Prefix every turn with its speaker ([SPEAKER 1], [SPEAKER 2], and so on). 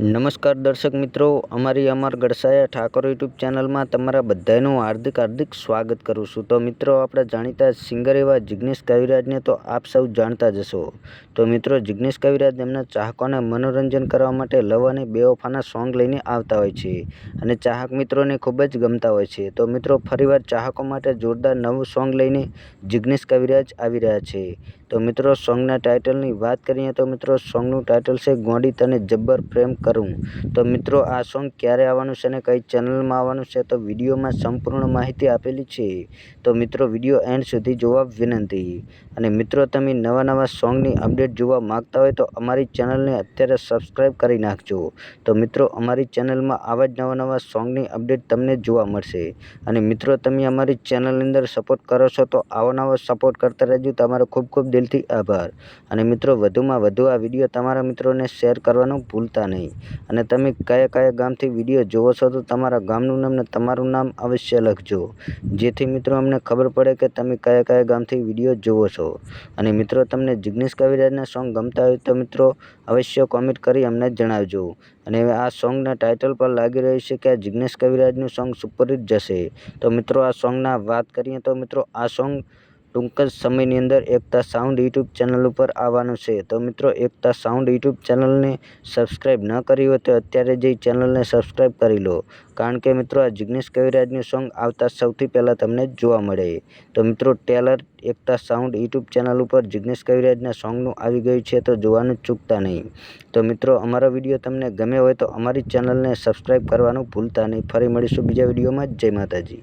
[SPEAKER 1] નમસ્કાર દર્શક મિત્રો, અમારી અમર ગડસાયા ઠાકોર યુટ્યુબ ચેનલમાં તમારા બધાનું હાર્દિક હાર્દિક સ્વાગત કરું છું. તો મિત્રો, આપણે જાણીતા સિંગર એવા જિગ્નેશ કવિરાજને તો આપ સૌ જાણતા જ હશો. તો મિત્રો, જિગ્નેશ કવિરાજ એમના ચાહકોને મનોરંજન કરવા માટે લવ અને બેવફાના સોંગ લઈને આવતા હોય છે અને ચાહક મિત્રોને ખૂબ જ ગમતા હોય છે. તો મિત્રો, ફરીવાર ચાહકો માટે જોરદાર નવું સોંગ લઈને જિગ્નેશ કવિરાજ આવી રહ્યા છે. તો મિત્રો, સોંગના ટાઇટલની વાત કરીએ તો મિત્રો, સોંગનું ટાઇટલ છે ગોંડી તને જબ્બર પ્રેમ કરું તો મિત્રો, આ સોંગ ક્યારે આવવાનું છે અને કઈ ચેનલમાં આવવાનું છે તો વિડીયોમાં સંપૂર્ણ માહિતી આપેલી છે. તો મિત્રો, વીડિયો એન્ડ સુધી જોવા વિનંતી. અને મિત્રો, તમે નવા નવા સોંગની અપડેટ જોવા માગતા હોય તો અમારી ચેનલને અત્યારે સબસ્ક્રાઈબ કરી નાખજો. તો મિત્રો, અમારી ચેનલમાં આવા જ નવા નવા સોંગની અપડેટ તમને જોવા મળશે. અને મિત્રો, તમે અમારી ચેનલની અંદર સપોર્ટ કરો છો તો આવો નવો સપોર્ટ કરતા રહેજો. તમારો ખૂબ ખૂબ દિલથી આભાર. અને મિત્રો, વધુમાં વધુ આ વીડિયો તમારા મિત્રોને શેર કરવાનું ભૂલતા નહીં. અને તમે કયા કયા ગામથી વીડિયો જુઓ છો તો તમારા ગામનું નામ ને તમારું નામ અવશ્ય લખજો. જેથી મિત્રો અમને ખબર પડે કે તમે કયા કયા ગામથી વીડિયો જોવો છો. અને મિત્રો તમને જિગ્નેશ કવિરાજના સોંગ ગમતા હોય તો મિત્રો અવશ્ય કોમેન્ટ કરી અમને જણાવજો. અને આ સોંગના ટાઇટલ પર લાગી રહ્યું છે કે આ જિગ્નેશ કવિરાજનું સોંગ સુપરહિટ જશે. તો મિત્રો આ સોંગના વાત કરીએ તો મિત્રો આ સોંગ ટૂંક જ સમયની અંદર એકતા સાઉન્ડ યુટ્યુબ ચેનલ ઉપર આવવાનું છે. તો મિત્રો, એકતા સાઉન્ડ યુટ્યુબ ચેનલને સબસ્ક્રાઈબ ન કરી હોય તો અત્યારે જે ચેનલને સબસ્ક્રાઈબ કરી લો. કારણ કે મિત્રો, આ જિગ્નેશ કવિરાજનું સોંગ આવતા સૌથી પહેલાં તમને જોવા મળે. તો મિત્રો, tailor Ekta sound YouTube channel ઉપર જિગ્નેશ કવિરાજના સોંગનું આવી ગયું છે તો જોવાનું ચૂકતા નહીં. તો મિત્રો, અમારો વીડિયો તમને ગમે હોય તો અમારી ચેનલને સબસ્ક્રાઈબ કરવાનું ભૂલતા નહીં. ફરી મળીશું બીજા વિડીયોમાં. જય માતાજી.